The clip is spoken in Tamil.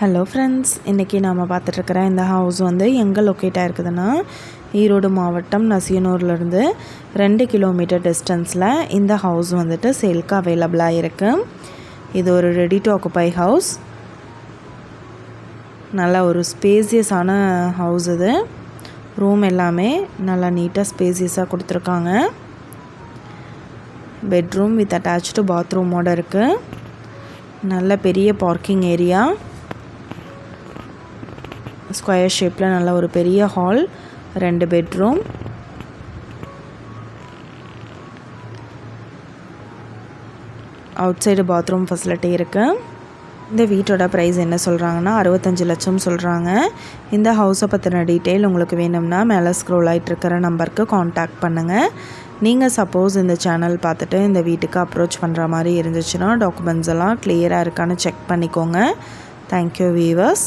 ஹலோ ஃப்ரெண்ட்ஸ் இன்றைக்கி நாம் பார்த்துட்ருக்குற இந்த ஹவுஸ் வந்து எங்கே லொக்கேட் ஆகிருக்குதுன்னா ஈரோடு மாவட்டம் நசியனூர்லேருந்து ரெண்டு கிலோமீட்டர் டிஸ்டன்ஸில் இந்த ஹவுஸ் வந்துட்டு சேல்க்கு அவைலபிளாக இருக்குது இது ஒரு ரெடி டு ஆக்குப்பை ஹவுஸ் நல்ல ஒரு ஸ்பேசியஸான ஹவுஸ் இது. ரூம் எல்லாமே நல்லா நீட்டாக ஸ்பேசியஸாக கொடுத்துருக்காங்க. பெட்ரூம் வித் அட்டாச்சு பாத்ரூமோடு இருக்குது நல்ல பெரிய பார்க்கிங் ஏரியா ஸ்கொயர் ஷேப்பில் நல்ல ஒரு பெரிய ஹால் ரெண்டு bedroom. Outside bathroom facility இருக்குது இந்த வீட்டோட ப்ரைஸ் என்ன சொல்கிறாங்கன்னா அறுபத்தஞ்சு லட்சம் சொல்கிறாங்க இந்த ஹவுஸை பற்றின டீட்டெயில் உங்களுக்கு வேணும்னா மேலே ஸ்க்ரோல் ஆகிட்டு இருக்கிற நம்பருக்கு காண்டாக்ட் பண்ணுங்கள் நீங்கள் சப்போஸ் இந்த சேனல் பார்த்துட்டு இந்த வீட்டுக்கு அப்ரோச் பண்ணுற மாதிரி இருந்துச்சுன்னா டாக்குமெண்ட்ஸ் எல்லாம் கிளியராக இருக்கான்னு செக் பண்ணிக்கோங்க. Thank you viewers